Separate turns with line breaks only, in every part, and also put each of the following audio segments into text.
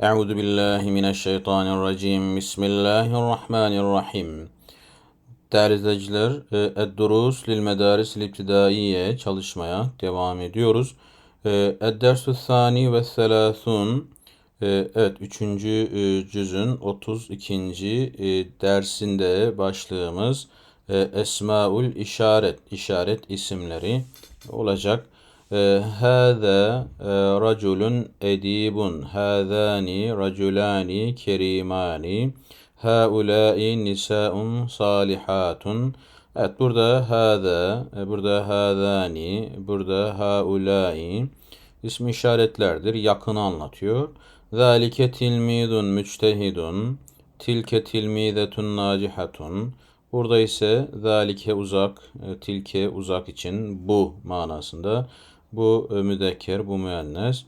Euzu billahi mineşşeytanirracim. Bismillahirrahmanirrahim. Değerli izleyiciler, e, Ed-Durus lil Medaris İbtidaiye çalışmaya devam ediyoruz. E, Ed-Dersü Sani ve Selasun e, Evet, 3. cüzün 32. dersinde başlığımız Esmaül İşaret, işaret isimleri olacak. Hâzâ raculun edibun. Hâzâni raculâni kerimâni. Haulâi nisâun salihatun. Evet burada hâzâ, burada hâzâni, burada haulâi ismi işaretlerdir. Yakını anlatıyor. Zâlike tilmidun müçtehidun. Tilke tilmidetun nacihatun. Burada ise zalike uzak, tilke uzak için bu manasında. Bu e, müdekker, bu müennes.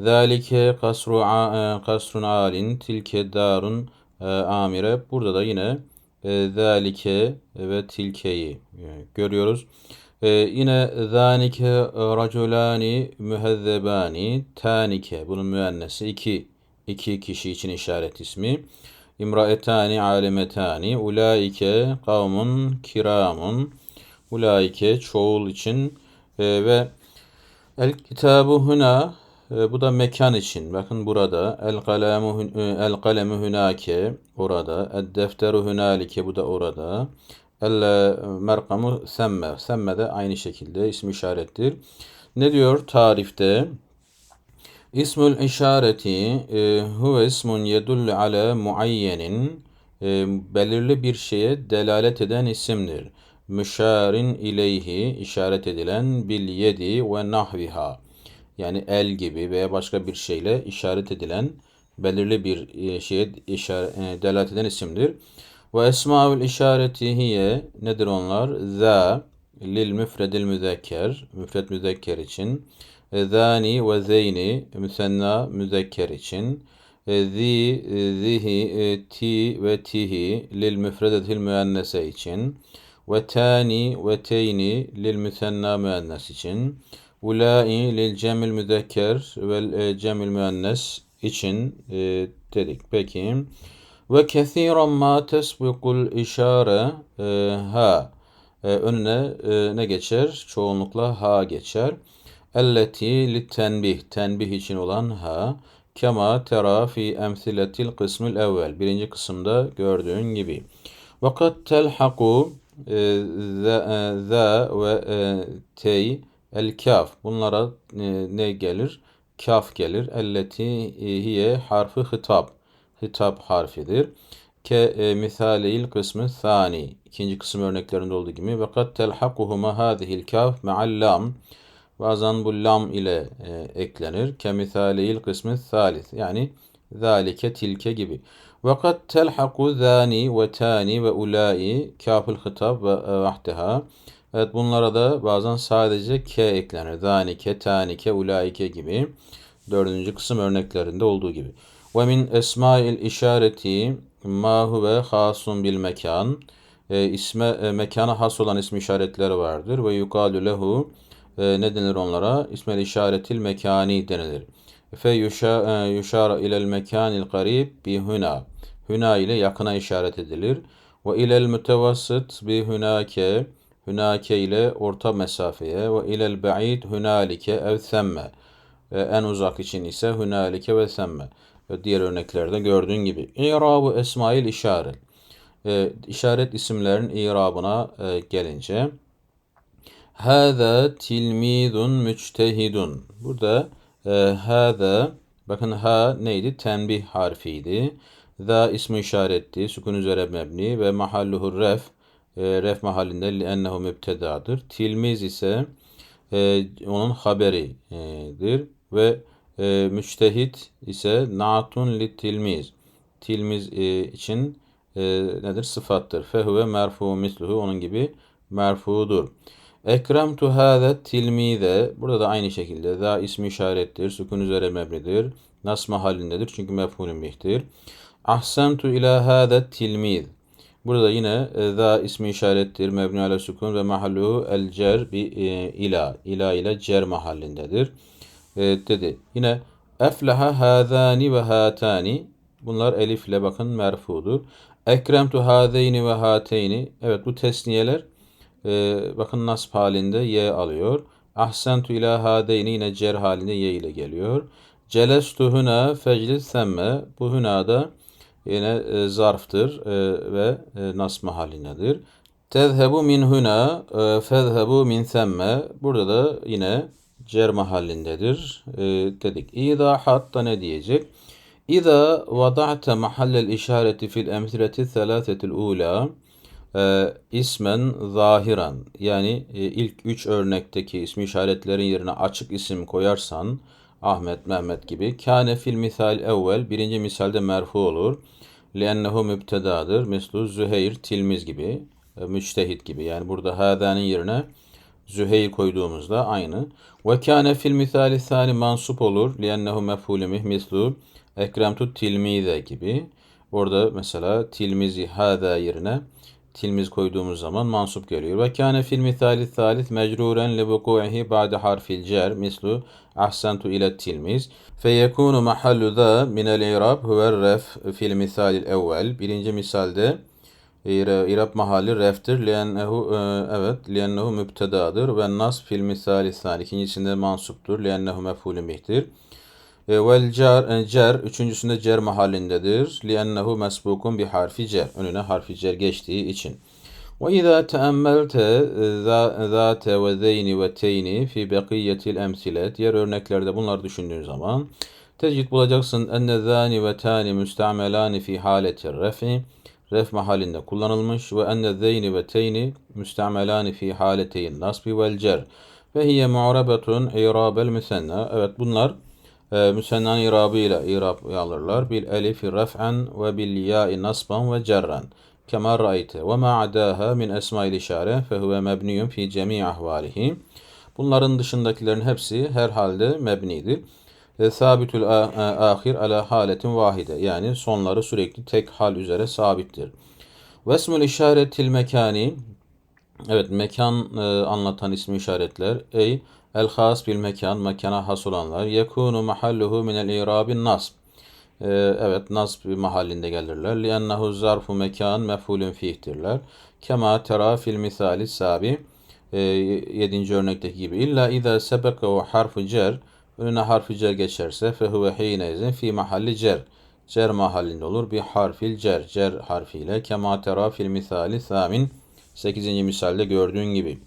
Zalike kasru e, kasrun alin, tilke darun e, amire. Burada da yine zalike ve tilkeyi görüyoruz. Yine zanike raculani mühezzebani tanike. Bunun müennesi iki, iki kişi için işaret ismi. İmraetani alemetani. Ulaike kavmun kiramun. Ulaike çoğul için ve El kitabu huna e, bu da mekan için. Bakın burada el kalemu e, el kalemu hunake orada. El defteru hunalike bu da orada. El e, merkamu semme. Semme de aynı şekilde ismi işarettir. Ne diyor tarifte? İsmül işareti huve ismun yedullu ala muayyenin belirli bir şeye delalet eden isimdir müşarin ileyhi işaret edilen bil yedi ve nahviha yani el gibi veya başka bir şeyle işaret edilen belirli bir e, şeye işaret, e, delalet eden isimdir. Ve esmaül işareti hiye nedir onlar? Za lil müfredil müzekker müfred müzekker için e, zani ve zeyni müsenna müzekker için zi, zihi, ti ve tihi lil müfredetil müennese için ve tani ve teyni lil müsenna müennes için ulai lil cemil müzekker ve e, cemil müennes için e, dedik. Peki ve kethiren ma tesbikul işare e, ha e, önüne e, ne geçer? Çoğunlukla ha geçer. Elleti li tenbih tenbih için olan ha kema tera fi emsiletil kısmil evvel birinci kısımda gördüğün gibi. Vakat telhaku za e, ve e, tey el kaf bunlara e, ne gelir? Kaf gelir. Elleti hiye harfi hitap. Hitap harfidir. Ke misalil kısmı thani. İkinci kısım örneklerinde olduğu gibi. Ve kad telhakuhuma hadihil kaf me'al lam. Bazen bu lam ile e, eklenir. Ke misalil kısmı thalith. Yani zalike tilke gibi. Ve kad telhaku zani ve tani ve ulai kafil hitap ve vahdeha. Evet bunlara da bazen sadece ke eklenir. Zanike, tanike, ulaike gibi. Dördüncü kısım örneklerinde olduğu gibi. Ve min esmail işareti ma huve hasun bil mekan. E, isme, e, mekana has olan ismi işaretleri vardır. Ve yukalu lehu e, ne denir onlara? İsmel işaretil mekani denilir. Fe yuşa, e, ilel mekanil garib bi huna. Hüna ile yakına işaret edilir. Ve ilel mütevassıt bi hünake. Hünake ile orta mesafeye. Ve ilel ba'id hünalike ev semme. E, en uzak için ise hünalike ve semme. Ve diğer örneklerde gördüğün gibi. İrabu esmail işaret. E, işaret isimlerin irabına e, gelince. Hâzâ tilmidun müçtehidun. Burada e, hâzâ bakın ha neydi? Tenbih harfiydi. Za ismi işaretti. Sukun üzere mebni ve mahalluhu ref. E, ref mahallinde li'ennehu mübtedadır. Tilmiz ise e, onun haberidir. Ve e, müçtehit ise naatun li tilmiz. Tilmiz e, için e, nedir? Sıfattır. Fehuve merfu misluhu onun gibi merfudur. Ekremtu hâze tilmize. Burada da aynı şekilde. Za ismi işarettir. Sukun üzere mebnidir. Nas mahallindedir. Çünkü mefhulün bihtir. Ahsentu ila hâze tilmiz. Burada yine e, za ismi işarettir. Mebni ala sukun ve mahalluhu el cer bi e, ila. İla ile cer mahallindedir. E, dedi. Yine Efleha hâzâni ve hâtâni. Bunlar elifle bakın merfudur. Ekremtu hâzeyni ve hâteyni. Evet bu tesniyeler e, bakın nasb halinde ye alıyor. Ahsentu ila hâdeyni yine cer halinde ye ile geliyor. Celestu huna feclis semme. Bu huna da yine e, zarftır e, ve e, nasb halindedir. Tezhebu min huna e, fezhebu min semme. Burada da yine cer mahallindedir e, dedik. İzahat da ne diyecek? İza vada'te mahallel işareti fil emsileti selâsetil ula e, ismen zahiran yani e, ilk üç örnekteki ismi işaretlerin yerine açık isim koyarsan Ahmet, Mehmet gibi kâne fil misal evvel birinci misalde merfu olur. Liennehu mübtedadır. Meslu Züheyr, Tilmiz gibi, e, müçtehit gibi. Yani burada hâdâ'nın yerine Züheyr koyduğumuzda aynı. Ve kâne fil misali sani mansup olur. Liennehu mef'ulü mislu ekremtu tilmize gibi. Orada mesela tilmizi hâdâ yerine tilmiz koyduğumuz zaman mansup geliyor. Ve kâne fil misali salis mecruren li vuku'ihi ba'de harfil cer mislu ahsentu ile tilmiz. Fe yekunu mahallu da minel irab huver ref fil misalil evvel. Birinci misalde İrab mahalli reftir. Liennehu e, evet liennehu mübtedadır ve nas fil misali sani. İkincisinde mansuptur. Liennehu mef'ulün bihtir. E, vel cer, e, cer üçüncüsünde cer mahallindedir. Liennehu mesbukun bi harfi cer. Önüne harfi cer geçtiği için. Ve izâ teemmelte zâte ve zeyni ve teyni fi bekiyetil emsile. Diğer örneklerde bunları düşündüğün zaman tecid bulacaksın enne zâni ve tâni müstemelâni fi hâletir refi ref mahallinde kullanılmış ve enne zeyni ve teyni müstemelani fi haleteyn nasbi vel cer ve hiye mu'rabetun irabel müsenna. Evet bunlar e, müsennanın irabıyla irab alırlar. Bil elifi ref'en ve bil ya'i nasban ve cerren. Kema ra'ayte ve ma adaha min esmail işare fehuve mebniyun fi cemi ahvalihi. Bunların dışındakilerin hepsi herhalde mebnidir. E, sabitül ahir ala haletin vahide. Yani sonları sürekli tek hal üzere sabittir. Vesmül işaretil mekani Evet mekan e, anlatan ismi işaretler. Ey el has bil mekan mekana has olanlar. Yekunu mahalluhu minel irabin nasb. E, evet nasb mahallinde gelirler. Liennehu zarfu mekan mef'ulün fihtirler. Kema tera fil misali sabi. E, yedinci örnekteki gibi. İlla izâ sebeke harfu cer önüne harfi cer geçerse fehuve hineyzin fi mahalli cer. Cer mahallinde olur. Bir harfil cer. Cer harfiyle. Kema tera fil misali samin. 8. misalde gördüğün gibi.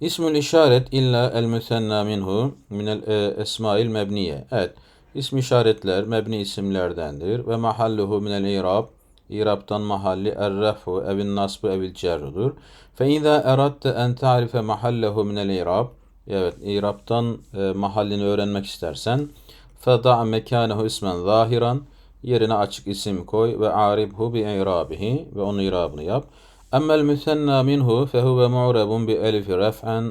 İsmül işaret illa el müsenna minhu minel e, esmail mebniye. Evet. İsm işaretler mebni isimlerdendir ve mahalluhu minel irab. İrab'tan mahalli errefu evin nasbu evil cerrudur. Fe izâ eratte en ta'rife mahallehu minel irab. Evet, İrab'tan e, mahallini öğrenmek istersen feda mekanehu ismen zahiran yerine açık isim koy ve aribhu bi i'rabihi ve onun irabını yap.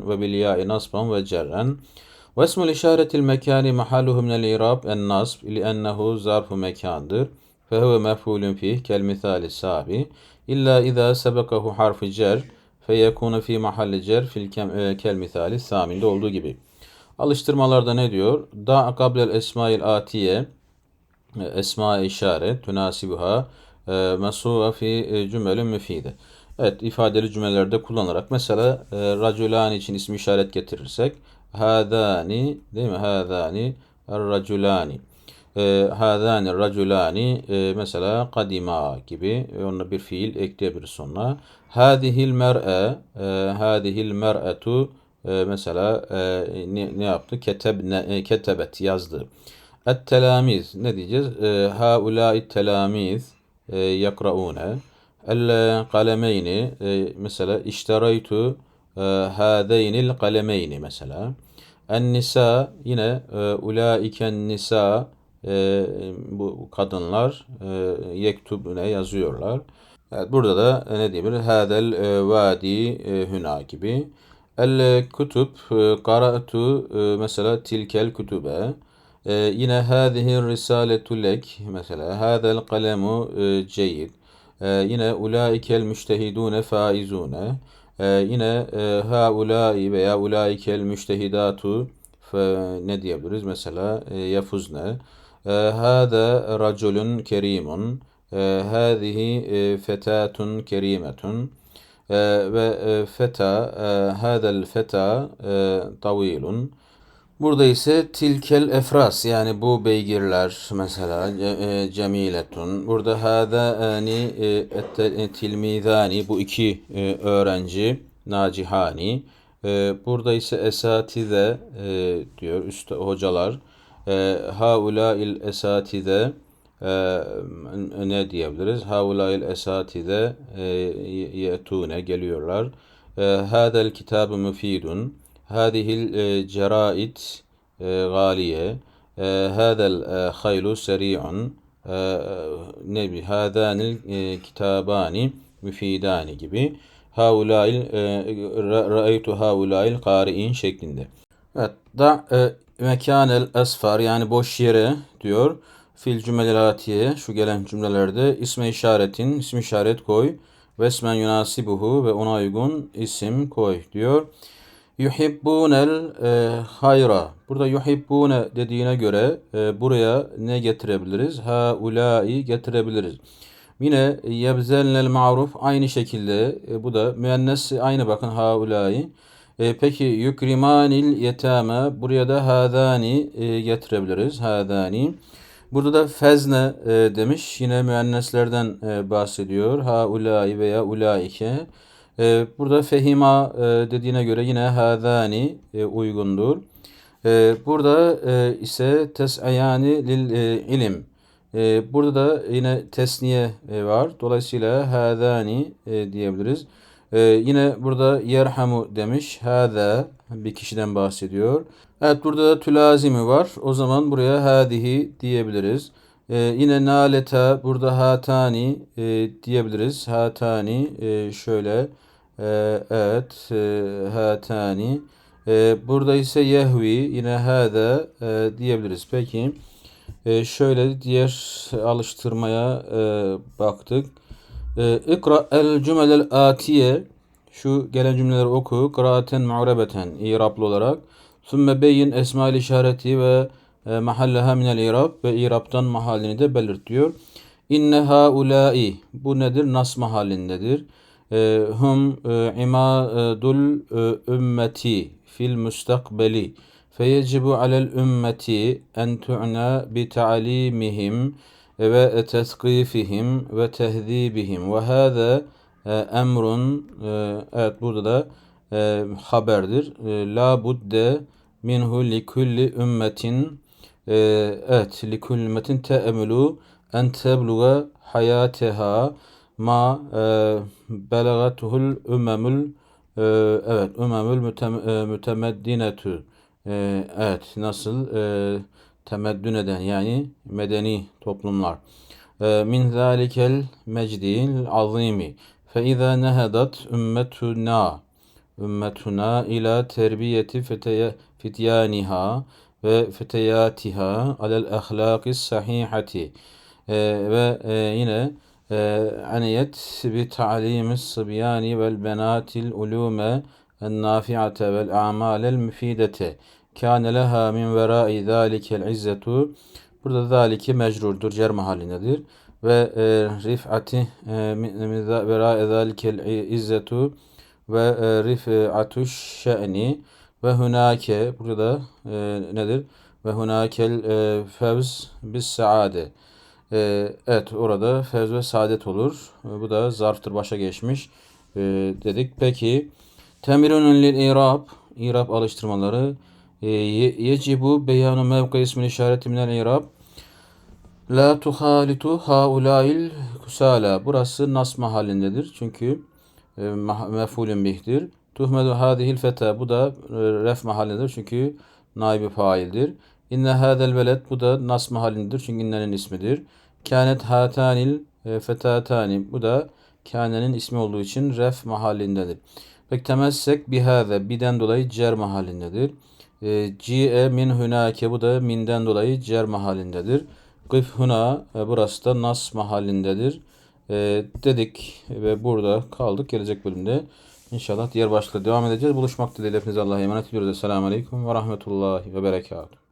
Ve bil ya'i nasban ve cerren. Ve ismul işaretil mekani mahalluhu minel irab en nasb li ennehu zarfu mekandır. Fehuve mef'ulun fih kel misali sabi. İlla izâ sebekahu harfi cer feyekunu fi mahalli cer fil e, kel olduğu gibi. Alıştırmalarda ne diyor? Da kablel esmail atiye e, esma işaret tünasibuha e, mesu'a fi cümelün müfide. Evet ifadeli cümlelerde kullanarak mesela raculani için ismi işaret getirirsek hadani değil mi? Hadani raculani Hâzâni raculâni mesela kadima gibi onunla bir fiil ekleyebiliriz sonra. Hâzihil mer'e hâzihil mer'etu mesela ne, ne yaptı? Ketebne, ketebet yazdı. Et telamiz ne diyeceğiz? Haulâi telamiz yakraune. El kalemeyni mesela işteraytu hâzeynil kalemeyni mesela. En nisa yine ulaiken nisa e, bu kadınlar e, yektubune yazıyorlar. Evet, burada da e, ne diyebilir? Hadel e, vadi e, hüna gibi. El kutub e, qara'tu e, mesela tilkel kutube. E, yine hadihi risaletu lek mesela hadel kalemu e, ceyyid. E, yine ulaikel müştehidune faizune. E, yine e, haulai veya ulaikel müştehidatu fe- ne diyebiliriz? Mesela e, yefuzne. E, Hâze raculun kerimun. E, Hâzihi e, fetatun kerimetun. E, Ve e, feta, e, hâzel feta e, tavilun. Burada ise tilkel efras yani bu beygirler mesela ce- e, cemiletun. Burada hâzâni e, e, tilmizani bu iki e, öğrenci nacihani. E, Burada ise esatize e, diyor üst hocalar. E, Haulail esatize e, ne diyebiliriz? Haulail esatize e, yetune geliyorlar. E, Hâzel kitabı müfidun. Hadihil e, cera'it e, galiye. E, hadel haylu seri'un. Ne bi hadanil kitabani müfidani gibi. Haulail ra'aytu haulail qari'in şeklinde. Evet. Da mekanel esfar yani boş yere diyor. Fil cümelatiye şu gelen cümlelerde isme işaretin ismi işaret koy. Vesmen yunasibuhu ve ona uygun isim koy diyor. Yuhibbunel e, hayra. Burada yuhibbune dediğine göre e, buraya ne getirebiliriz? Ha ulai getirebiliriz. Yine yebzelnel ma'ruf aynı şekilde e, bu da müennes aynı bakın ha ulai. E, peki yukrimanil yetame buraya da hadani e, getirebiliriz. Hadani. Burada da fezne e, demiş. Yine müenneslerden e, bahsediyor. Ha ulai veya ulaike. E, burada fehima e, dediğine göre yine hadani e, uygundur. E, burada e, ise tes'ayani lil e, ilim. E, burada da yine tesniye e, var. Dolayısıyla hadani e, diyebiliriz. E, yine burada yerhamu demiş. Hâzâ bir kişiden bahsediyor. Evet burada da tülazimi var. O zaman buraya hadihi diyebiliriz. E, yine naleta burada hatani e, diyebiliriz. Hatani e, şöyle e, evet e, hatani. E, burada ise yehvi yine hâzâ e, diyebiliriz. Peki e, şöyle diğer alıştırmaya baktık. İkra el cümelel atiye şu gelen cümleleri oku. Kıraaten mu'rebeten iraplı olarak. Sümme beyin esmail işareti ve mahalleha minel irab ve iraptan mahallini de belirt diyor. İnne haulai bu nedir? Nas mahallindedir. E, hum e, imadul e, ümmeti fil müstakbeli. Feyecibu alel ümmeti en tu'na bi ta'limihim ve teskifihim ve tehzibihim ve hâzâ e, emrun evet burada da e, haberdir. La budde minhu li kulli ümmetin evet li kulli ümmetin te'emulu en tebluğa hayateha ma e, belagatuhul ümemül e, evet ümemül mütem, e, mütemeddinetu e, evet nasıl e, temeddün eden yani medeni toplumlar. E, min zalikel mecdil azimi fe izâ nehedat ümmetuna. Ümmetuna ila terbiyeti feteye, fityaniha ve feteyatiha alel ahlakis sahihati e, ve e, yine vel benatil ulume en nafi'ate vel a'malel müfidete kâne leha min verâi zâlikel izzetu burada zâliki mecrurdur cer mahallindedir ve e, rif'ati e, min verâi zâlikel izzetu ve e, rif'atuş şe'ni ve hunake burada e, nedir? Ve hunakel e, fevz bis saade. E, evet orada fevz ve saadet olur. E, bu da zarftır başa geçmiş e, dedik. Peki temirunun lil irab irab alıştırmaları e, ye- yecibu beyanu mevki ismin işareti minel irab La tuhalitu haulail kusala. Burası nas mahallindedir. Çünkü e, mef'ulün bihtir. Tuhmedu hadihil feta. Bu da e, ref mahallindedir. Çünkü naibi faildir. İnne hadel veled. Bu da nas mahallindedir. Çünkü innenin ismidir. Kânet hatanil e, fetatani. Bu da kânenin ismi olduğu için ref mahallindedir. Peki temessek bihâze. Biden dolayı cer mahallindedir. Ci'e min hunake. Bu da minden dolayı cer mahallindedir. Kıf huna. e, Burası da nas mahallindedir. E, dedik ve burada kaldık. Gelecek bölümde İnşallah diğer başlıkla devam edeceğiz. Buluşmak dileğiyle hepinize Allah'a emanet ediyoruz. Esselamu Aleyküm ve Rahmetullahi ve Berekatuhu.